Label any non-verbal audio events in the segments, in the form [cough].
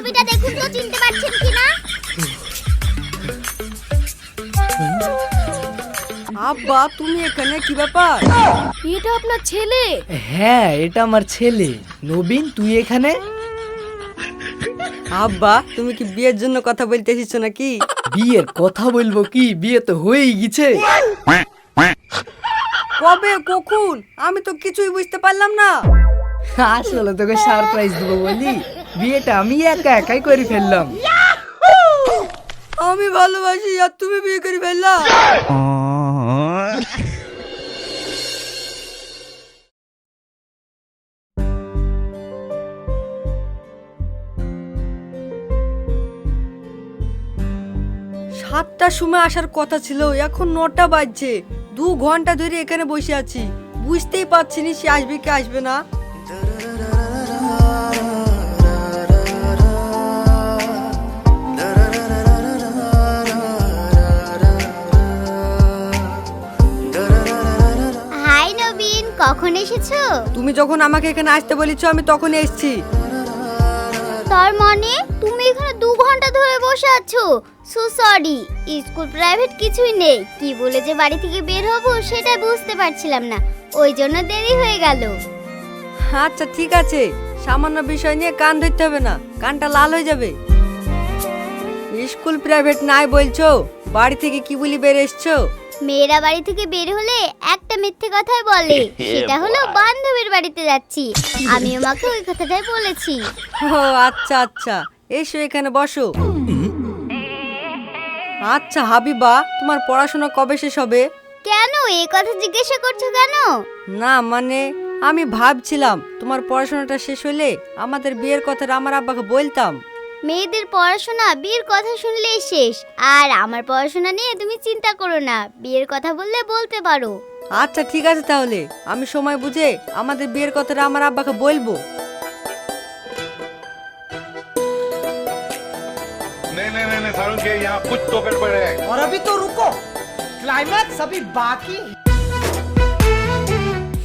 ছবিটা দেখুন তো চিনতে পারছেন কিনা? আব্বা তুমি এখানে কি ব্যাপার? এটা আপনার ছেলে? হ্যাঁ এটা আমার ছেলে। নবীন তুই এখানে? আব্বা তুমি কি বিয়ের জন্য কথা বলতে এসেছ নাকি? বিয়ের কথা বলব কি? বিয়ে তো হয়েই গেছে। কবে কখন? আমি তো কিছুই বুঝতে পারলাম না। আসলে তোকে সারপ্রাইজ দেবো বলি। বিয়েটা আমি একা একাই করে ফেললাম। আমি ভালোবাসি আর তুমি বিয়ে করে ফেললা। সাতটার সময় আসার কথা ছিল, এখন নটা বাজছে। দু ঘণ্টা ধরে এখানে বসে আছি। বুঝতেই পারছি না সে আসবে কি আসবে না। এসেছ? তুমি যখন আমাকে এখানে আসতে বলেছ আমি তখনই এসেছি। তার মানে তুমি এখানে দু ঘণ্টা ধরে বসে আছো? সো সরি স্কুল প্রাইভেট কিছুই নেই। কি বলে যে বাড়ি থেকে বের হব সেটা বুঝতে পারছিলাম না। ওই জন্য দেরি হয়ে গেল। আচ্ছা ঠিক আছে। সামান্য বিষয় নিয়ে কান ধরতে হবে না। কানটা লাল হয়ে যাবে। স্কুল প্রাইভেট নাই বলছো? বাড়ি থেকে কি বলি বের এসছো? মেয়েরা বাড়ি থেকে বের হলে একটা মিথ্যে কথাই বলে। [laughs] সেটা হলো বান্ধবীর বাড়িতে যাচ্ছি। আমি মাকে ওই কথাটাই বলেছি। ও আচ্ছা আচ্ছা। এসো এখানে বসো। আচ্ছা হাবিবা তোমার পড়াশোনা কবে শেষ হবে? কেন? এই কথা জিজ্ঞাসা করছ কেন? না মানে আমি ভাবছিলাম তোমার পড়াশোনাটা শেষ হলে আমাদের বিয়ের কথাটা আমার আব্বাকে বলতাম। মেয়েদের পড়াশোনা বিয়ের কথা শুনলেই শেষ আর আমার পড়াশোনা নিয়ে তুমি চিন্তা করো না বিয়ের কথা বললে বলতে পারো আচ্ছা ঠিক আছে তাহলে আমি সময় বুঝে আমাদের বিয়ের কথাটা আমার আব্বাকে বলবো नहीं नहीं नहीं नहीं सारुण के यहाँ कुछ तो गड़बड़ है और अभी तो रुको क्लाइमैक्स अभी बाकी है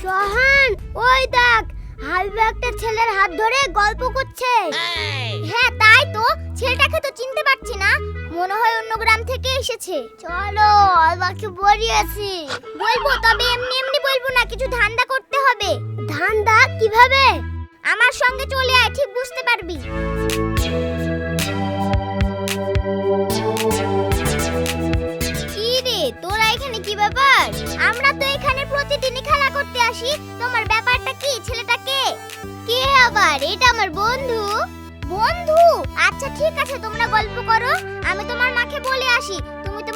সোহান ওই দেখ হাবিবা একটা ছেলের হাত ধরে গল্প করছে। হ্যাঁ তাই তো। ছেলেটাকে তো চিনতে পারছি না। মনে হয় অন্য গ্রাম থেকে এসেছে। চলো আমাকে বলিয়েছি। বলব তবে এমনি এমনি বলব না কিছু ধান্দা করতে হবে। ধান্দা? কীভাবে? আমার সঙ্গে চলে আয় ঠিক বুঝতে পারবি। কি রে তোরা এখানে কি ব্যাপার? আমরা তো প্রতিদিনই খেলা করতে আসি। তোমার ব্যাপারটা কি ছেলেটাকে কে আবার? এটা আমার বন্ধু। বন্ধু? আচ্ছা ঠিক আছে, তোমরা গল্প করো। আমি তোমার মাকে বলে আসি।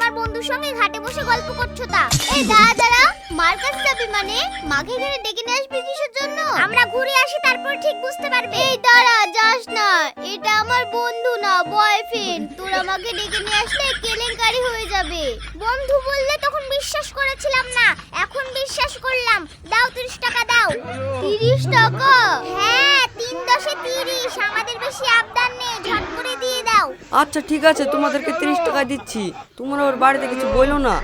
তোমার বন্ধুর সঙ্গে ঘাটে বসে গল্প করছ তা? এই দাঁড়া দাঁড়া। মার কাছে যাবি মানে? মাকে এখানে ডেকে নিয়ে আসবি কিসের জন্য? আমরা ঘুরে আসি, তারপর ঠিক বুঝতে পারবে। এই দাঁড়া, যাস না। এটা আমার বন্ধু না বয়ফ্রেন্ড তোর আমাকে ডেকে নিয়ে আসলে কেলেঙ্কারি হয়ে যাবে। বন্ধু বললে তখন বিশ্বাস করেছিলাম না। এখন বিশ্বাস করলাম। দাও তিরিশ টাকা, দাও। তিরিশ টাকা? হ্যাঁ তিন দশে তিরিশ। আমাদের বেশি আবদার নেই। ঝট করে দিয়ে দাও। আচ্ছা ঠিক আছে। তোমাদেরকে তিরিশ টাকা দিচ্ছি। তোমরা ওর বাড়িতে কিছু বলো না।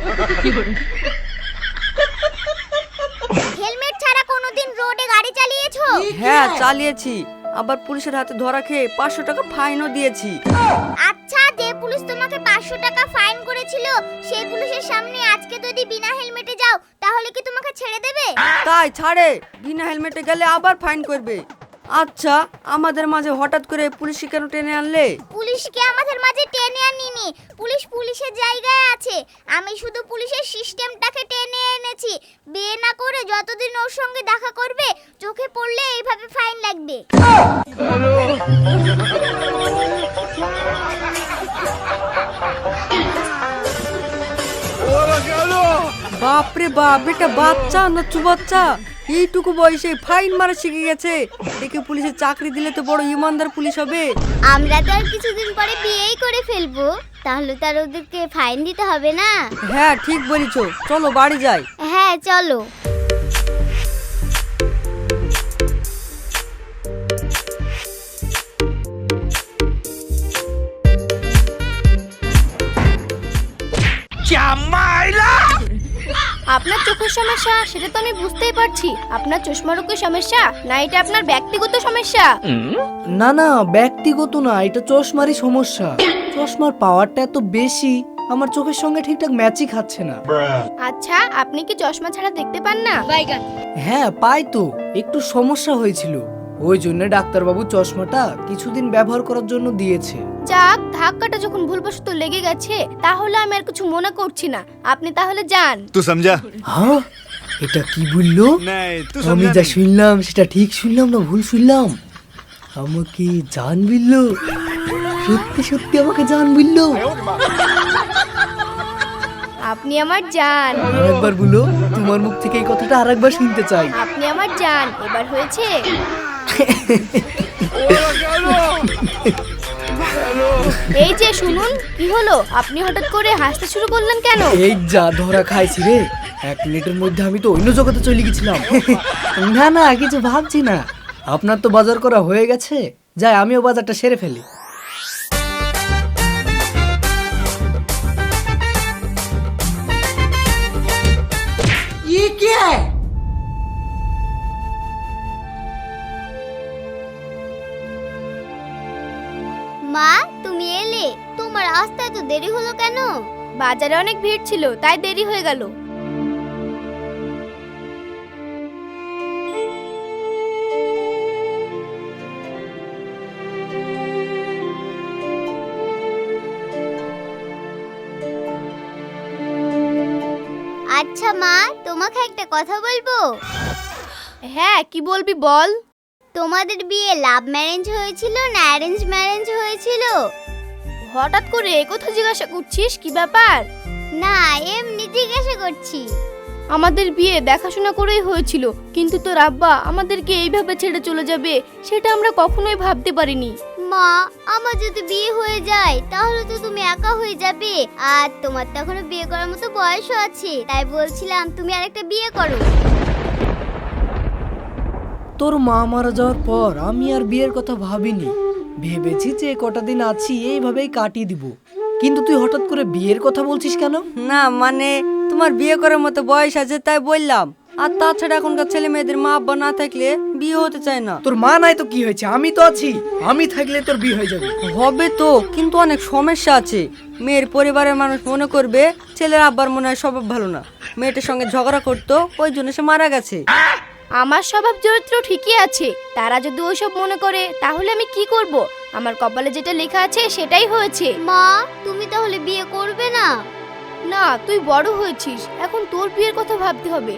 হেলমেট ছাড়া কোনোদিন রোডে গাড়ি চালিয়েছো? হ্যাঁ চালিয়েছি। আবার পুলিশের হাতে ধরা খেয়ে পাঁচশো টাকা ফাইনও দিয়েছি। আচ্ছা যে পুলিশ তোমাকে পাঁচশো টাকা ফাইন করেছিল সেই পুলিশের সামনে আজকে যদি বিনা হেলমেটে যাও তাহলে কি তোমাকে ছেড়ে দেবে? তাই ছাড়ে। বিনা হেলমেটে গেলে আবার ফাইন করবে। আচ্ছা আমাদের মাঝে হঠাৎ করে পুলিশকে কেন টেনে আনলে? পুলিশকে আমাদের মাঝে টেনে আনিনি। পুলিশ পুলিশের জায়গায় আছে। আমি শুধু পুলিশের সিস্টেমটাকে টেনে এনেছি। বিয়ে না করে যতদিন ওর সঙ্গে দেখা করবে চোখে পড়লে এইভাবে ফাইন লাগবে। বাপরে বাপ এটা বাচ্চা নচ্ছু বাচ্চা। এইটুকু বয়সে ফাইন মারা শিখে গেছে। একে পুলিশের চাকরি দিলে তো বড় ইমানদার পুলিশ হবে। আমরা তো আর কিছুদিন পরে বিয়েই করে ফেলব। তাহলে তার ওদেরকে ফাইন দিতে হবে না। হ্যাঁ ঠিক বলেছ। চলো বাড়ি যাই। হ্যাঁ চলো। আপনার চোখের সমস্যা সেটা তো আমি বুঝতেই পারছি। আপনার চশমা রোগের সমস্যা? না এটা আপনার ব্যক্তিগত সমস্যা। না না ব্যক্তিগত না এটা চশমারই সমস্যা। চশমার পাওয়ারটা এত বেশি আমার চোখের সঙ্গে ঠিকঠাক ম্যাচই খাচ্ছে না। আচ্ছা আপনি কি চশমা ছাড়া দেখতে পান না? হ্যাঁ পাই তো একটু সমস্যা হয়েছিল। ওই জন্য ডাক্তারবাবু চশমাটা কিছুদিন ব্যবহার করার জন্য দিয়েছে। যাক ধাক্কাটা যখন ভুলবশত লেগে গেছে তাহলে আমি আর কিছু মনে করছি না আপনি তাহলে যান तू समझा হ্যাঁ এটা কি বললো नहीं तू আমি समझा যা नहीं। শুনলাম সেটা ঠিক শুনলাম না ভুল শুনলাম আমাকে জান বিল্ল সত্যি সত্যি আমাকে জান বিল্ল আপনি আমার জান আরেকবার বলো তোমার মুখ থেকে এই কথাটা আরেকবার শুনতে চাই আপনি আমার জান এবার হয়েছে [laughs] এই যে শুনুন কি হলো? আপনি হঠাৎ করে হাসতে শুরু করলেন কেন? এই যা ধরা খাইছি রে, এক মিনিটের মধ্যে আমি তো অন্য জগতে চলে গেছিলাম। না না, কিছু ভাবছি না। আপনার তো বাজার করা হয়ে গেছে। যাই, আমিও বাজারটা সেরে ফেলি। আসতে এত দেরি হলো কেন? বাজারে অনেক ভিড় ছিল তাই দেরি হয়ে গেল। আচ্ছা মা তোমাকে একটা কথা বলব? হ্যাঁ কি বলবি বল। তোমাদের বিয়ে লাভ ম্যারেজ হয়েছিল না অ্যারেঞ্জ ম্যারেজ হয়েছিল? হঠাৎ করে এ কথা জিজ্ঞাসা করছিস? কি ব্যাপার? না এমনি জিজ্ঞাসা করছি। আমাদের বিয়ে দেখাশোনা করেই হয়েছিল কিন্তু তোর আব্বা আমাদেরকে এইভাবে ছেড়ে চলে যাবে সেটা আমরা কখনোই ভাবতে পারিনি। মা আমার যদি বিয়ে হয়ে যায় তাহলে তো তুমি একা হয়ে যাবে। আর তোমার তো এখনও বিয়ে করার মতো বয়সও আছে তাই বলছিলাম তুমি আরেকটা বিয়ে করো। তোর মা মারা যাওয়ার পর আমি আর বিয়ের কথা ভাবিনি। ভেবেছি যে কটা দিন আছি এইভাবেই কাটিয়ে দিব। কিন্তু তুই হঠাৎ করে বিয়ের কথা বলছিস কেন? না মানে তোমার বিয়ে করার মতো বয়স আছে তাই বললাম। আর তাছাড়া এখনকার ছেলে মেয়েদের মা আব্বা না থাকলে বিয়ে হতে চায় না। তোর মা নাই তো কি হয়েছে? আমি তো আছি। আমি থাকলে তোর বিয়ে হয়ে যাবে। হবে তো কিন্তু অনেক সমস্যা আছে। মেয়ের পরিবারের মানুষ মনে করবে ছেলের আব্বার মনে হয় স্বভাব ভালো না। মেয়েটার সঙ্গে ঝগড়া করতো ওই জন্য সে মারা গেছে। আমার স্বভাব চরিত্র ঠিকই আছে। তারা যদি ওইসব মনে করে তাহলে আমি কি করব? আমার কপালে যেটা লেখা আছে সেটাই হয়েছে। মা তুমি তাহলে বিয়ে করবে না? না তুই বড় হয়েছিস। এখন তোর বিয়ের কথা ভাবতে হবে।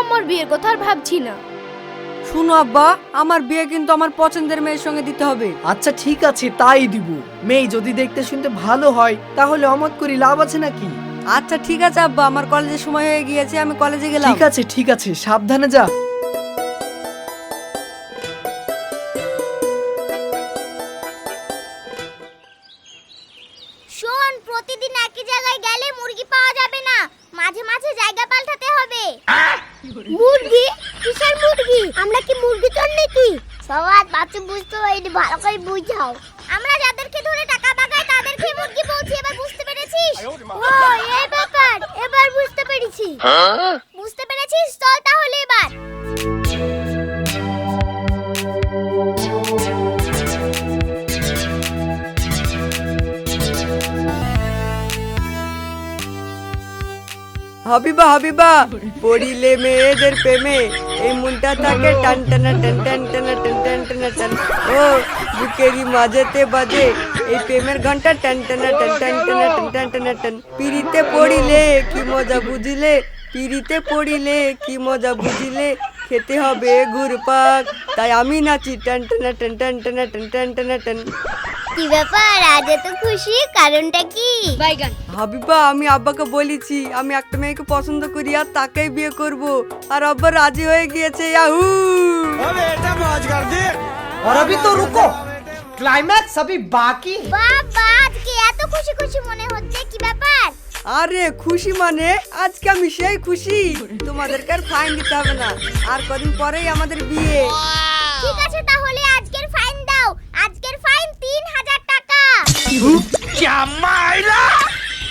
আমার বিয়ের কথা আর ভাবছি না। শুনো আব্বা আমার বিয়ে কিন্তু আমার পছন্দের মেয়ের সঙ্গে দিতে হবে। আচ্ছা ঠিক আছে তাই দিব। মেয়ে যদি দেখতে শুনতে ভালো হয় তাহলে অমত করি লাভ আছে নাকি? আচ্ছা ঠিক আছে আব্বা আমার কলেজের সময় হয়ে গিয়েছে আমি কলেজে গেলাম। ঠিক আছে ঠিক আছে সাবধানে যা। বাচ্চা বুঝতে পারিনি ভালো করে বুঝাও। আমরা যাদেরকে ধরে টাকা বাগাই তাদেরকে মুরগি বলছি এবার বুঝতে পেরেছিস? ও এই ব্যাপার এবার বুঝতে পেরেছি হাবিবা হাবিবা পড়িলে মেয়েদের প্রেমে এই মনটা থাকে টান টানা টান টান টানা টান টান টানা টান ও বুকেরই মাঝেতে বাজে এই প্রেমের ঘণ্টা টান টানা টান টান টানা টান টান টানা টান পিড়িতে পড়িলে কি মজা বুঝিলে পিড়িতে পড়িলে কি মজা বুঝিলে খেতে হবে ঘুরপাক তাই আমি নাচি টান টানা টান টান টানা টান টান টানা টান কি ব্যাপার আজ এত খুশি কারণটা কি হাবিবা আমি আব্বাকে বলেছি আমি একটা মেয়েকে পছন্দ করি আর তাকেই বিয়ে করব আর আব্বা রাজি হয়ে গিয়েছে ইয়াহু और अभी तो रुको क्लाइमैक्स अभी बाकी है। বাবা আজকে এত খুশি খুশি মনে হচ্ছে কি ব্যাপার আরে খুশি মানে আজকে আমি সেই খুশি তোমাদেরকে আর ফাইন দিতে হবে না আর কদিন পরেই আমাদের বিয়ে ঠিক আছে তাহলে আজকের ফাইন দাও। আজকের ফাইন তিন হাজার টাকা।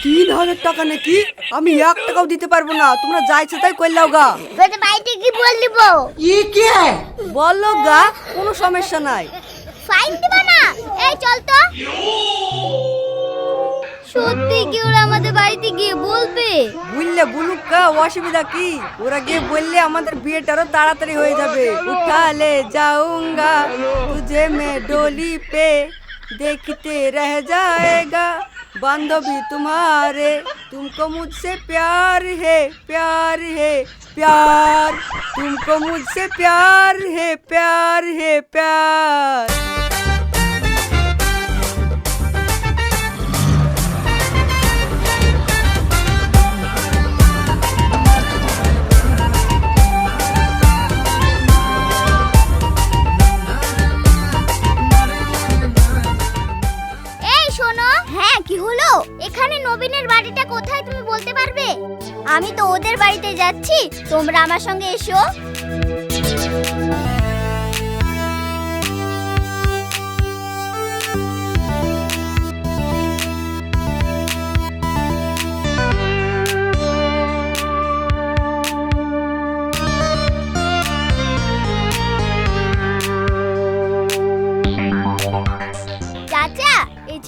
তিন হাজার টাকা নাকি? আমি এক টাকাও দিতে পারব না। তোমরা যাইছে তাই করলাও গা। তোর বাড়িতে কি বললি কি? বলো গা কোনো সমস্যা নাই। ফাইন দিব না। এই চল তো। সত্যি কি ওরা আমাদের বাড়িতে গিয়ে বলবে বুঝলে বুলুক কা অসুবিধা কি ওরা গিয়ে বললে আমাদের বিয়েটারও তাড়াতাড়ি হয়ে যাবে উঠা ले जाऊंगा तुझे मैं डोली पे देखते रह जाएगा बांधवी तुम्हारे तुमको मुझसे प्यार है प्यार है प्यार तुमको मुझसे प्यार है प्यार है प्यार নবীনের বাড়িটা কোথায় তুমি বলতে পারবে? আমি তো ওদের বাড়িতে যাচ্ছি, তোমরা আমার সঙ্গে এসো।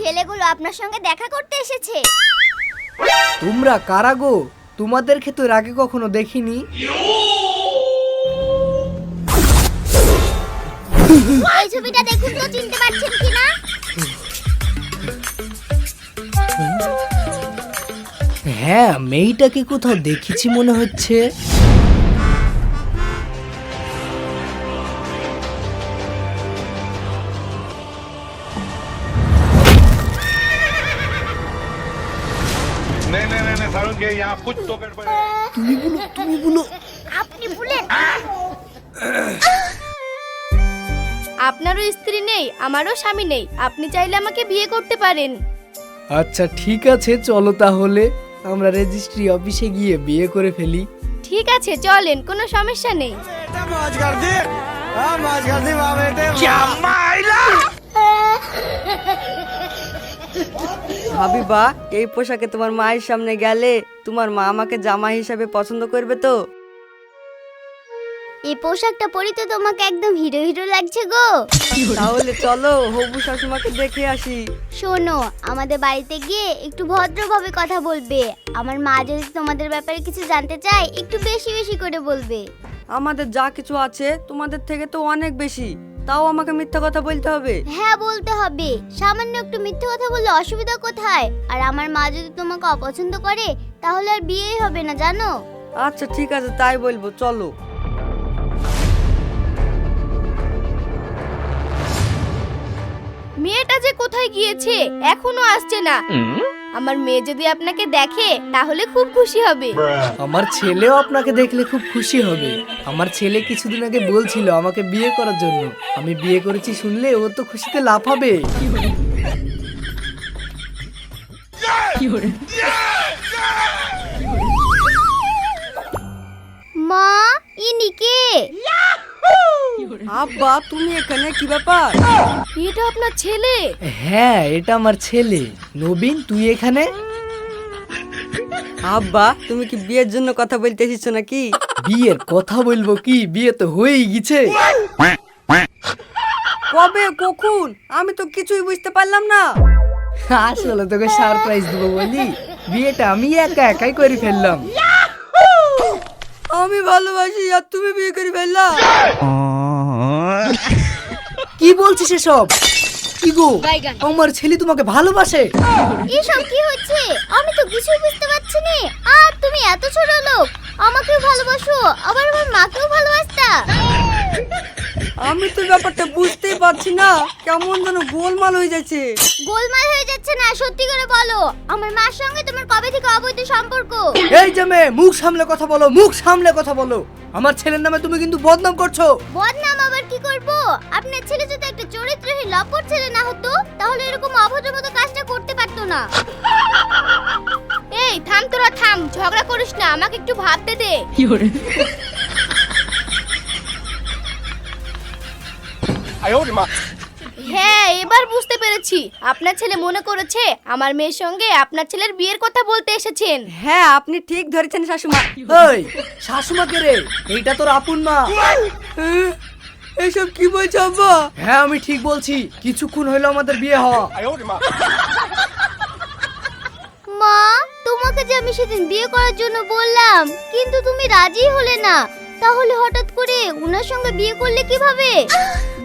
ছেলেগুলো আপনার সঙ্গে দেখা করতে এসেছে। তোমরা কারাগো তোমাদেরকে তো এর আগে কখনো দেখিনি? এই ছবিটা দেখুন তো চিনতে পারছেন কিনা? হ্যাঁ মেয়েটাকে কোথাও দেখেছি মনে হচ্ছে। তুমি বলো তুমি বলো। আপনি ভুলেন আপনারও স্ত্রী নেই আমারও স্বামী নেই। আপনি চাইলে আমাকে বিয়ে করতে পারেন। আচ্ছা ঠিক আছে চলো তাহলে। আমরা রেজিস্ট্রি অফিসে গিয়ে বিয়ে করে ফেলি। ঠিক আছে চলেন কোনো সমস্যা নেই। হাবিবা এই পোশাকে তোমার মায়ের সামনে গেলে তোমার মা আমাকে জামা হিসাবে পছন্দ করবে তো? এই পোশাকটা পরি তো তোমাকে একদম হিরো হিরো লাগছে গো। তাহলে চলো হবু শাশুমাকে দেখে আসি। শোনো আমাদের বাড়িতে গিয়ে একটু ভদ্রভাবে কথা বলবে। আমার মা যদি তোমাদের ব্যাপারে কিছু জানতে চায় একটু বেশি বেশি করে বলবে। আমাদের যা কিছু আছে তোমাদের থেকে তো অনেক বেশি। তাও আমাকে মিথ্যা কথা বলতে হবে? হ্যাঁ বলতে হবে। সামান্য একটু মিথ্যে কথা বললে অসুবিধা কোথায়? আর আমার মা যদি তোমাকে অপছন্দ করে তাহলে আর বিয়েই হবে না জানো? আচ্ছা ঠিক আছে তাই বলব চলো। মেয়েটা যে কোথায় গিয়েছে এখনও আসছে না। আমার মেয়ে যদি আপনাকে দেখে তাহলে খুব খুশি হবে। আমার ছেলেও আপনাকে দেখলে খুব খুশি হবে। আমার ছেলে কিছুদিন আগে বলছিল আমাকে বিয়ে করার জন্য। আমি বিয়ে করেছি শুনলে ও তো খুশিতে লাফাবে মা ইনি কে? আব্বা তুমি এখানে কি ব্যাপার? এটা আপনার ছেলে? হ্যাঁ এটা আমার ছেলে। নবীন তুই এখানে? আব্বা তুমি কি বিয়ের জন্য কথা বলতে এসেছ নাকি? বিয়ের কথা বলব কি? বিয়ে তো হয়েই গেছে। কবে? কখন? আমি তো কিছুই বুঝতে পারলাম না। আসলে তোকে সারপ্রাইজ দেবো বলি। বিয়েটা আমি একা একাই করে ফেললাম। আমি ভালোবাসি আর তুমি বিয়ে করে ফেললা। [laughs] কি বলছিস এসব? কি গো? আমার ছেলে তোমাকে ভালোবাসে। এসব কি হচ্ছে? আমি তো কিছুই বুঝতে পারছি না। আর তুমি এত ছোট লোক আমাকেও ভালোবাসো আবার আমার মাকেও ভালোবাসতা। আমি তো ব্যাপারটা বুঝতেই পারছি না। কেমন যেন গোলমাল হয়ে যাচ্ছে। গোলমাল হয়ে যাচ্ছে না সত্যি করে বলো। আমার মার সঙ্গে তোমার কবে থেকে অবৈধ সম্পর্ক? এই যে মেয়ে মুখ সামলে কথা বলো মুখ সামলে কথা বলো। আমার ছেলের নামে তুমি কিন্তু বদনাম করছ। বদনাম আবার কি করব? আপনার ছেলে যদি একটা চরিত্রহীন লম্পট ছেলে না হতো তাহলে এরকম অভদ্র মতো কাজটা করতে পারতো না। এই থাম তোরা থাম। ঝগড়া করিস না আমাকে একটু ভাবতে দে হ্যাঁ এবার বুঝতে পেরেছি। আপনার ছেলে মনে করেছে আমার মেয়ের সঙ্গে আপনার ছেলের বিয়ের কথা বলতে এসেছেন। হ্যাঁ আপনি ঠিক ধরেছেন শাশুমা। ওই শাশুমাকে রে? এইটা তোর আপন মা। এসব কি বলছো আব্বা? হ্যাঁ আমি ঠিক বলছি। কিছুক্ষণ হইল আমাদের বিয়ে হওয়া। মা। তোমাকে যে আমি সেদিন বিয়ে করার জন্য বললাম কিন্তু তুমি রাজি হলে না। তাহলে হঠাৎ করে উনার সঙ্গে বিয়ে করলে কীভাবে?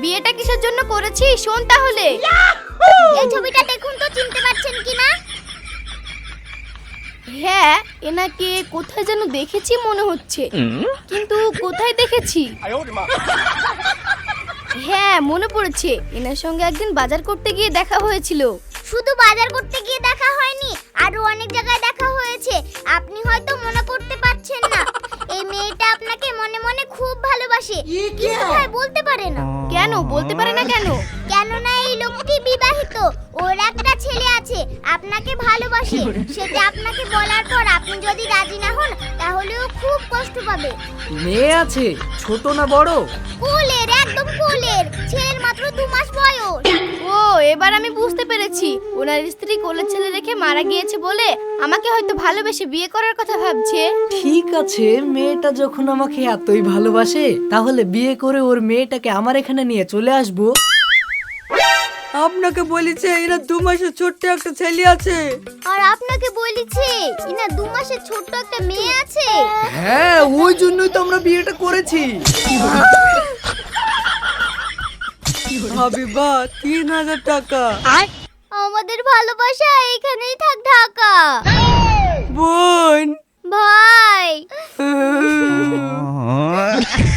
বিয়েটা কিসের জন্য করেছি? শোন তাহলে। এই ছবিটা দেখুন তো চিনতে পারছেন কিনা? হ্যাঁ এনাকে কোথায় যেন দেখেছি মনে হচ্ছে। কিন্তু কোথায় দেখেছি? হ্যাঁ মনে পড়েছে। এনার সঙ্গে একদিন বাজার করতে গিয়ে দেখা হয়েছিল। শুধু বাজার করতে গিয়ে দেখা হয়নি আরও অনেক জায়গায় দেখা হয়েছে। আপনি হয়তো মনে করতে পারছেন না এই মেয়েটা আপনাকে মনে মনে খুব ভালোবাসে। কিন্তু ভাই বলতে পারে না। কেন? বলতে পারে না কেন? কেননা এই লোকটি বিবাহিত। ওর একটা ছেলে আছে আপনাকে ভালোবাসে। সেটা আপনাকে বলার পর আপনি যদি রাজি না হন তাহলেও ও খুব কষ্ট পাবে। মেয়ে আছে ছোট না বড়? কোলের এবার আমি বুঝতে পেরেছি। ওনার স্ত্রী কোলের ছেলে রেখে মারা গিয়েছে বলে আমাকে হয়তো ভালোবেসে বিয়ে করার কথা ভাবছে। ঠিক আছে মেয়েটা যখন আমাকে এতই ভালোবাসে তাহলে বিয়ে করে ওর মেয়েটাকে আমার এখানে নিয়ে চলে আসব। আপনাকে বলেছে এরা দু মাসের ছোট্ট একটা ছেলে আছে। আর আপনাকে বলেছে ইনা দু মাসের ছোট্ট একটা মেয়ে আছে। হ্যাঁ ওই জন্যই তো আমরা বিয়েটা করেছি। হাবিবা তিন হাজার টাকা। আমাদের ভালোবাসা এখানেই থাক ঢাকা। বোন। ভাই। [laughs]